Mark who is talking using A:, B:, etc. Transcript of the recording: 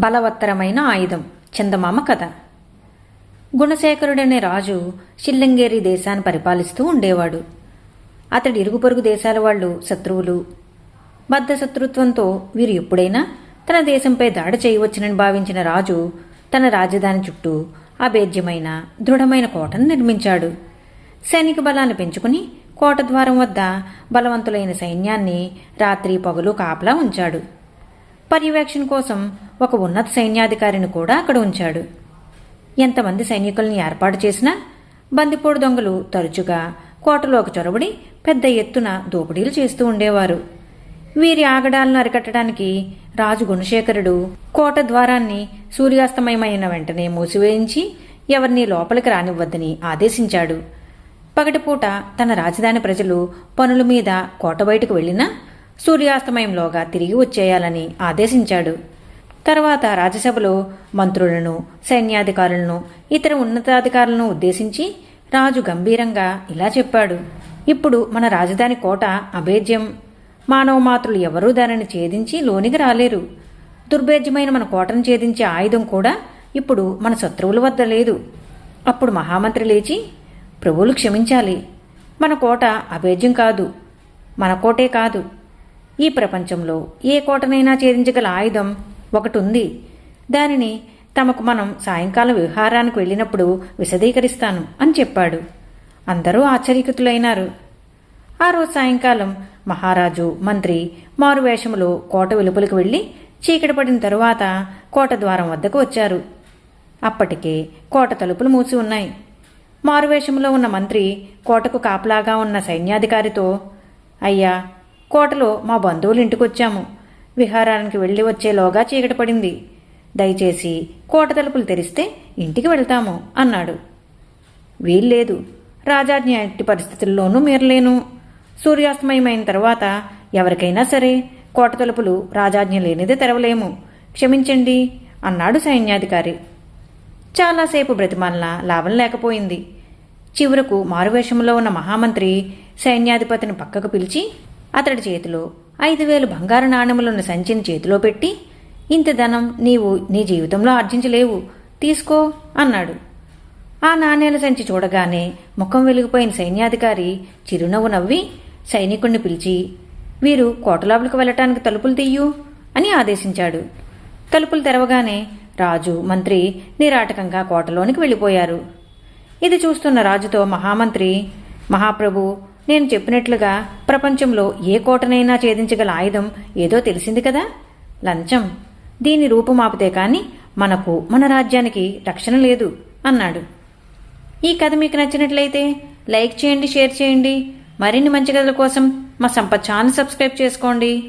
A: బలవత్తరమైన ఆయుధం. చందమామ కథ. గుణశేఖరుడనే రాజు షిల్లంగేరి దేశాన్ని పరిపాలిస్తూ ఉండేవాడు. అతడి ఇరుగు పొరుగు దేశాల వాళ్ళు శత్రువులు. బద్ధ శత్రుత్వంతో వీరు ఎప్పుడైనా తన దేశంపై దాడి చేయవచ్చునని భావించిన రాజు తన రాజధాని చుట్టూ అభేద్యమైన దృఢమైన కోటను నిర్మించాడు. సైనిక బలాన్ని పెంచుకుని కోట ద్వారం వద్ద బలవంతులైన సైన్యాన్ని రాత్రి పగలు కాపలా ఉంచాడు. పర్యవేక్షణ కోసం ఒక ఉన్నత సైన్యాధికారిని కూడా అక్కడ ఉంచాడు. ఎంతమంది సైనికుల్ని ఏర్పాటు చేసినా బందిపోడు దొంగలు తరచుగా కోటలోకి చొరబడి పెద్ద ఎత్తున దోపిడీలు చేస్తూ ఉండేవారు. వీరి ఆగడాలను అరికట్టడానికి రాజు గుణశేఖరుడు కోట ద్వారాన్ని సూర్యాస్తమయమైన వెంటనే మూసివేయించి ఎవరినీ లోపలికి రానివ్వద్దని ఆదేశించాడు. పగటిపూట తన రాజధాని ప్రజలు పనుల మీద కోట బయటకు వెళ్ళినా సూర్యాస్తమయంలోగా తిరిగి వచ్చేయాలని ఆదేశించాడు. తర్వాత రాజ్యసభలో మంత్రులను సైన్యాధికారులను ఇతర ఉన్నతాధికారులను ఉద్దేశించి రాజు గంభీరంగా ఇలా చెప్పాడు. ఇప్పుడు మన రాజధాని కోట అభేద్యం. మానవ మాతృలు ఎవరూ దానిని ఛేదించి లోనికి రాలేరు. దుర్భేద్యమైన మన కోటను ఛేదించే ఆయుధం కూడా ఇప్పుడు మన శత్రువుల వద్ద లేదు. అప్పుడు మహామంత్రి లేచి ప్రభువులు క్షమించాలి. మన కోట అభేద్యం కాదు. మన కోటే కాదు. ఈ ప్రపంచంలో ఏ కోటనైనా ఛేదించగల ఆయుధం ఒకటి ఉంది దానిని తమకు మనం సాయంకాలం విహారానికి వెళ్ళినప్పుడు విశదీకరిస్తాను అని చెప్పాడు. అందరూ ఆశ్చర్యకృతులైనారు. ఆ రోజు సాయంకాలం మహారాజు మంత్రి మారువేషములో కోట వెలుపలికి వెళ్ళి చీకటి పడిన తరువాత కోట ద్వారం వద్దకు వచ్చారు. అప్పటికే కోట తలుపులు మూసి ఉన్నాయి. మారువేషంలో ఉన్న మంత్రి కోటకు కాపలాగా ఉన్న సైన్యాధికారితో అయ్యా కోటలో మా బంధువులు ఇంటికొచ్చాము. విహారానికి వెళ్ళి వచ్చేలోగా చీకటి పడింది. దయచేసి కోట తలుపులు తెరిస్తే ఇంటికి వెళ్తాము అన్నాడు. వీల్లేదు. రాజాజ్ఞ ఎట్టి పరిస్థితుల్లోనూ మీరలేను. సూర్యాస్తమయమైన తర్వాత ఎవరికైనా సరే కోట తలుపులు రాజాజ్ఞ లేనిదే తెరవలేము. క్షమించండి అన్నాడు సైన్యాధికారి. చాలాసేపు బ్రతిమాలన లాభం లేకపోయింది. చివరకు మారువేషంలో ఉన్న మహామంత్రి సైన్యాధిపతిని పక్కకు పిలిచి అతడి చేతిలో ఐదు వేలు బంగారు నాణెములున్న సంచిని చేతిలో పెట్టి ఇంత ధనం నీవు నీ జీవితంలో ఆర్జించలేవు తీసుకో అన్నాడు. ఆ నాణ్యాల సంచి చూడగానే ముఖం వెలిగిపోయిన సైన్యాధికారి చిరునవ్వు నవ్వి సైనికుణ్ణి పిలిచి వీరు కోటలోపలికి వెళ్ళటానికి తలుపులు తీయు అని ఆదేశించాడు. తలుపులు తెరవగానే రాజు మంత్రి నిరాటకంగా కోటలోనికి వెళ్ళిపోయారు. ఇది చూస్తున్న రాజుతో మహామంత్రి మహాప్రభు నేను చెప్పినట్లుగా ప్రపంచంలో ఏ కోటనైనా ఛేదించగల ఆయుధం ఏదో తెలిసింది కదా? లంచం. దీని రూపుమాపితే కాని మనకు మన రాజ్యానికి రక్షణ లేదు అన్నాడు. ఈ కథ మీకు నచ్చినట్లయితే లైక్ చేయండి షేర్ చేయండి. మరిన్ని మంచి కథల కోసం మా సంపత్ ఛానల్ సబ్స్క్రైబ్ చేసుకోండి.